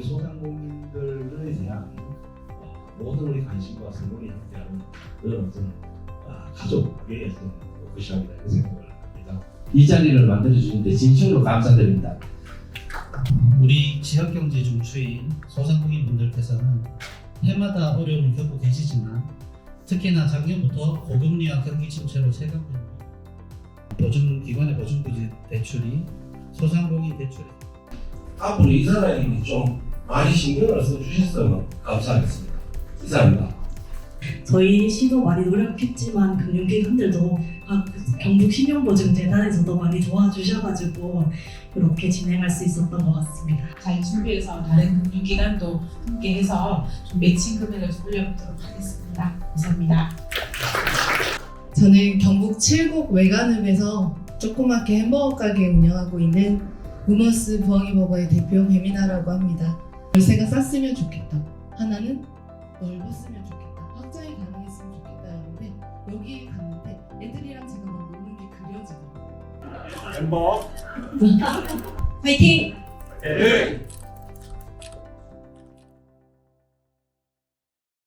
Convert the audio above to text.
소상공인들에 대한 어, 모든 우리 관심과 성공이 함께하는 그런 어떤 아, 가족의 어떤 것이라고 이렇게 생각을 합니다. 이 자리를 만들어 주시는데 진심으로 감사드립니다. 우리 지역경제 중추인 소상공인 분들께서는 해마다 어려움을 겪고 계시지만 특히나 작년부터 고금리와 경기 침체로 체감되는 보증 기관의 보증 부지 대출이 소상공인 대출에 앞으로 이사장님이 좀 많이 신경을 써주셨으면 감사하겠습니다. 이사입니다. 저희 시도 많이 노력했지만 금융기관들도 각 경북 신용보증재단에서도 많이 도와주셔가지고 이렇게 진행할 수 있었던 것 같습니다. 잘 준비해서 다른 금융기관도 함께해서 좀 매칭 금액을 좀 올려보도록 하겠습니다. 감사합니다. 저는 경북 칠곡 외관읍에서 조그맣게 햄버거 가게 운영하고 있는 우머스 부엉이버거의 대표 배민아라고 합니다. 월세가 쌌으면 좋겠다. 하나는 넓었으면 좋겠다. 확장이 가능했으면 좋겠다 했는데 여기 갔는데 애들이랑 제가 막 노는 게 그려지더라고요. 햄버거 화이팅! 예.